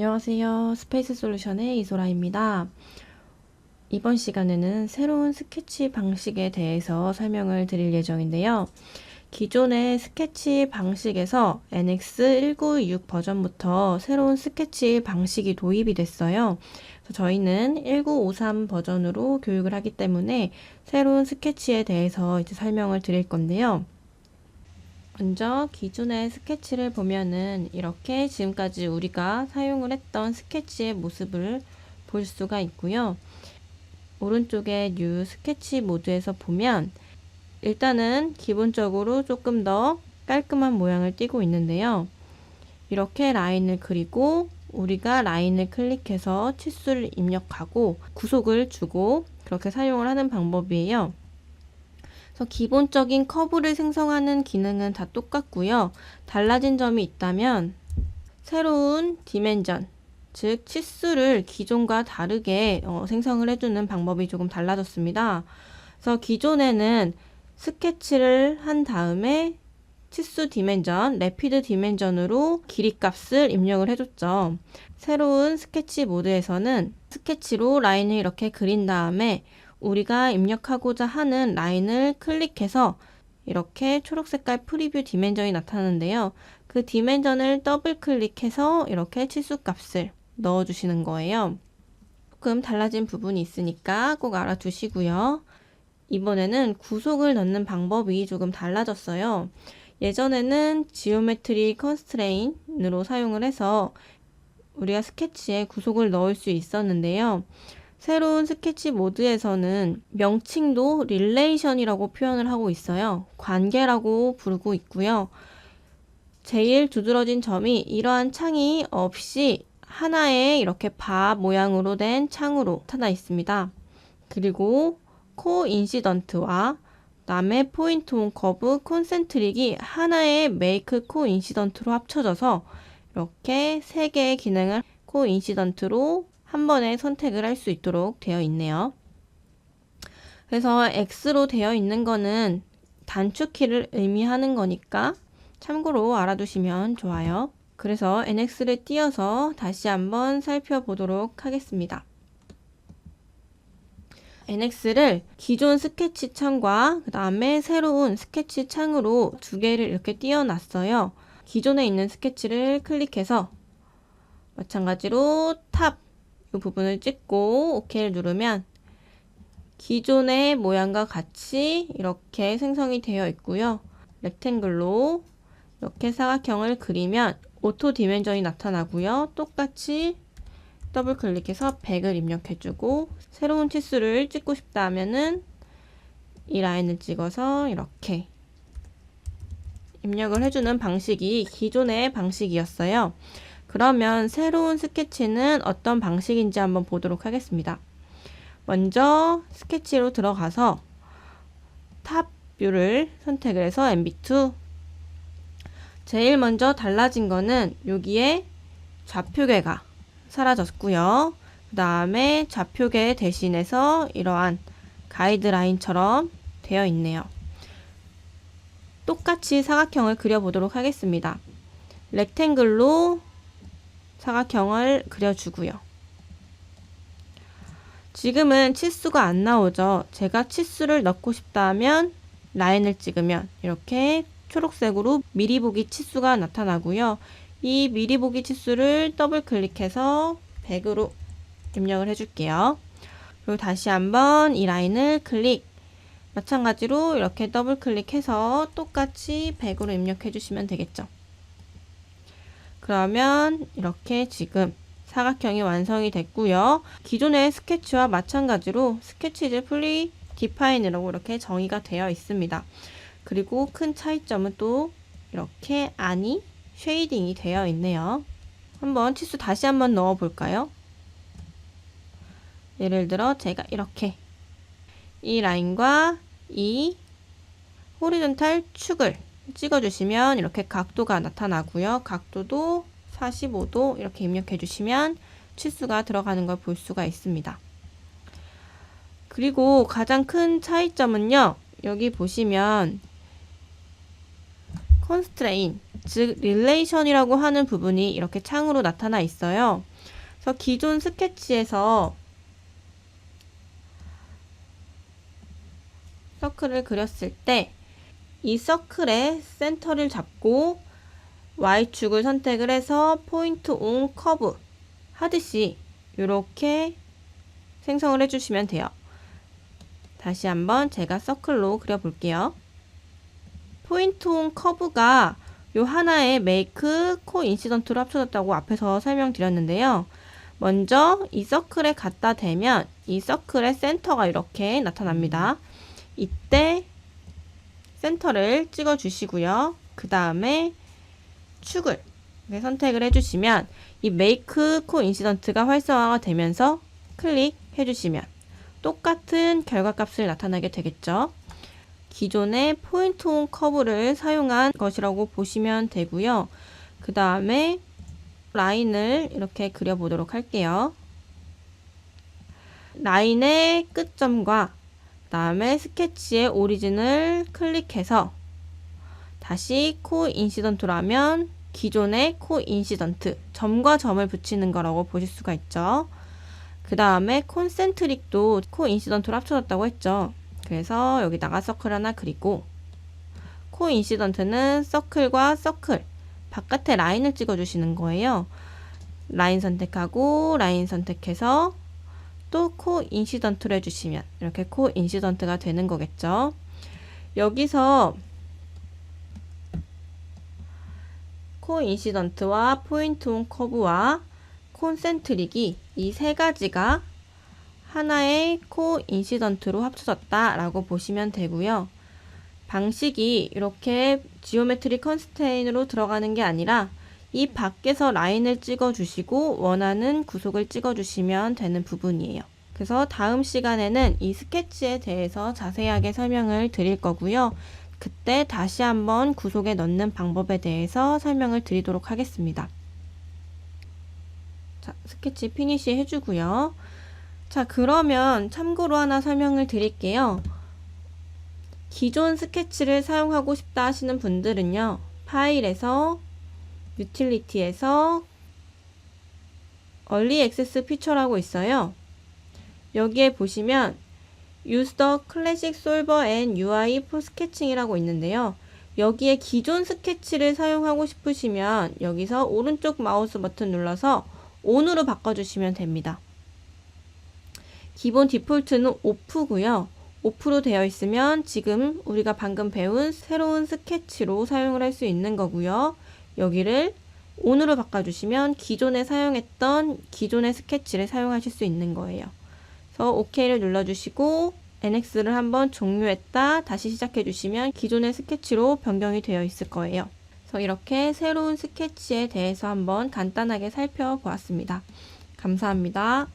안녕하세요. 스페이스 솔루션의 이소라입니다. 이번 시간에는 새로운 스케치 방식에 대해서 설명을 드릴 예정인데요. 기존의 스케치 방식에서 NX1926 버전부터 새로운 스케치 방식이 도입이 됐어요. 저희는 1953 버전으로 교육을 하기 때문에 새로운 스케치에 대해서 이제 설명을 드릴 건데요. 먼저 기존의 스케치를 보면은 이렇게 지금까지 우리가 사용을 했던 스케치의 모습을 볼 수가 있고요. 오른쪽에 뉴 스케치 모드에서 보면 일단은 기본적으로 조금 더 깔끔한 모양을 띠고 있는데요. 이렇게 라인을 그리고 우리가 라인을 클릭해서 치수를 입력하고 구속을 주고 그렇게 사용을 하는 방법이에요. 그래서 기본적인 커브를 생성하는 기능은 다 똑같고요. 달라진 점이 있다면 새로운 디멘전, 즉 치수를 기존과 다르게 어, 생성을 해주는 방법이 조금 달라졌습니다. 그래서 기존에는 스케치를 한 다음에 치수 디멘전, 레피드 디멘전으로 길이 값을 입력을 해줬죠. 새로운 스케치 모드에서는 스케치로 라인을 이렇게 그린 다음에 우리가 입력하고자 하는 라인을 클릭해서 이렇게 초록 색깔 프리뷰 디멘전이 나타나는데요. 그 디멘전을 더블 클릭해서 이렇게 치수 값을 넣어주시는 거예요. 조금 달라진 부분이 있으니까 꼭 알아두시고요. 이번에는 구속을 넣는 방법이 조금 달라졌어요. 예전에는 지오메트리 컨스트레인으로 사용을 해서 우리가 스케치에 구속을 넣을 수 있었는데요. 새로운 스케치 모드에서는 명칭도 릴레이션이라고 표현을 하고 있어요. 관계라고 부르고 있고요. 제일 두드러진 점이 이러한 창이 없이 하나의 이렇게 바 모양으로 된 창으로 나타나 있습니다. 그리고 코 인시던트와 남의 포인트 온 커브 콘센트릭이 하나의 메이크 코 인시던트로 합쳐져서 이렇게 세 개의 기능을 코 인시던트로 한 번에 선택을 할 수 있도록 되어 있네요. 그래서 X로 되어 있는 거는 단축키를 의미하는 거니까 참고로 알아두시면 좋아요. 그래서 NX를 띄어서 다시 한번 살펴보도록 하겠습니다. NX를 기존 스케치 창과 그 다음에 새로운 스케치 창으로 두 개를 이렇게 띄어놨어요. 기존에 있는 스케치를 클릭해서 마찬가지로 탑 이 부분을 찍고 OK를 누르면 기존의 모양과 같이 이렇게 생성이 되어 있고요. 렉탱글로 이렇게 사각형을 그리면 오토 디멘전이 나타나고요. 똑같이 더블 클릭해서 100을 입력해주고 새로운 치수를 찍고 싶다 하면은 이 라인을 찍어서 이렇게 입력을 해주는 방식이 기존의 방식이었어요. 그러면 새로운 스케치는 어떤 방식인지 한번 보도록 하겠습니다. 먼저 스케치로 들어가서 탑 뷰를 선택을 해서 MB2 제일 먼저 달라진 거는 여기에 좌표계가 사라졌고요. 그 다음에 좌표계 대신해서 이러한 가이드라인처럼 되어 있네요. 똑같이 사각형을 그려보도록 하겠습니다. 렉탱글로 사각형을 그려주고요. 지금은 치수가 안 나오죠. 제가 치수를 넣고 싶다 하면 라인을 찍으면 이렇게 초록색으로 미리 보기 치수가 나타나고요. 이 미리 보기 치수를 더블 클릭해서 100으로 입력을 해줄게요. 그리고 다시 한번 이 라인을 클릭 마찬가지로 이렇게 더블 클릭해서 똑같이 100으로 입력해 주시면 되겠죠. 그러면 이렇게 지금 사각형이 완성이 됐고요. 기존의 스케치와 마찬가지로 스케치즈 플리 디파인이라고 이렇게 정의가 되어 있습니다. 그리고 큰 차이점은 또 이렇게 안이 쉐이딩이 되어 있네요. 한번 치수 다시 한번 넣어 볼까요? 예를 들어 제가 이렇게 이 라인과 이 호리존탈 축을 찍어주시면 이렇게 각도가 나타나고요. 각도도 45도 이렇게 입력해 주시면 치수가 들어가는 걸 볼 수가 있습니다. 그리고 가장 큰 차이점은요. 여기 보시면 컨스트레인 즉 릴레이션이라고 하는 부분이 이렇게 창으로 나타나 있어요. 그래서 기존 스케치에서 서클을 그렸을 때 이 서클의 센터를 잡고 Y축을 선택을 해서 포인트 온 커브 하듯이 이렇게 생성을 해주시면 돼요. 다시 한번 제가 서클로 그려볼게요. 포인트 온 커브가 요 하나의 메이크 코 인시던트로 합쳐졌다고 앞에서 설명드렸는데요. 먼저 이 서클에 갖다 대면 이 서클의 센터가 이렇게 나타납니다. 이때 센터를 찍어 주시고요. 그 다음에 축을 선택을 해주시면 이 메이크 코 인시던트가 활성화가 되면서 클릭해 주시면 똑같은 결과값을 나타나게 되겠죠. 기존의 포인트 온 커브를 사용한 것이라고 보시면 되고요. 그 다음에 라인을 이렇게 그려보도록 할게요. 라인의 끝점과 다음에 스케치의 오리진을 클릭해서 다시 코 인시던트라면 기존의 코 인시던트 점과 점을 붙이는 거라고 보실 수가 있죠. 그 다음에 콘센트릭도 코 인시던트로 합쳐졌다고 했죠. 그래서 여기다가 서클 하나 그리고 코 인시던트는 서클과 서클 바깥에 라인을 찍어 주시는 거예요. 라인 선택하고 라인 선택해서 또 코 인시던트를 해주시면 이렇게 코 인시던트가 되는 거겠죠. 여기서 코 인시던트와 포인트 온 커브와 콘센트릭이 이 세 가지가 하나의 코 인시던트로 합쳐졌다라고 보시면 되고요. 방식이 이렇게 지오메트리 컨스테인으로 들어가는 게 아니라 이 밖에서 라인을 찍어 주시고 원하는 구속을 찍어 주시면 되는 부분이에요. 그래서 다음 시간에는 이 스케치에 대해서 자세하게 설명을 드릴 거고요. 그때 다시 한번 구속에 넣는 방법에 대해서 설명을 드리도록 하겠습니다. 자, 스케치 피니시 해주고요. 자, 그러면 참고로 하나 설명을 드릴게요. 기존 스케치를 사용하고 싶다 하시는 분들은요. 파일에서 유틸리티에서 얼리 액세스 피처라고 있어요. 여기에 보시면 Use the Classic Solver and UI for Sketching이라고 있는데요. 여기에 기존 스케치를 사용하고 싶으시면 여기서 오른쪽 마우스 버튼 눌러서 ON으로 바꿔주시면 됩니다. 기본 디폴트는 오프고요. 오프로 되어 있으면 지금 우리가 방금 배운 새로운 스케치로 사용을 할 수 있는 거고요. 여기를 ON으로 바꿔주시면 기존에 사용했던 기존의 스케치를 사용하실 수 있는 거예요. 그래서 OK를 눌러주시고 NX를 한번 종료했다 다시 시작해 주시면 기존의 스케치로 변경이 되어 있을 거예요. 그래서 이렇게 새로운 스케치에 대해서 한번 간단하게 살펴보았습니다. 감사합니다.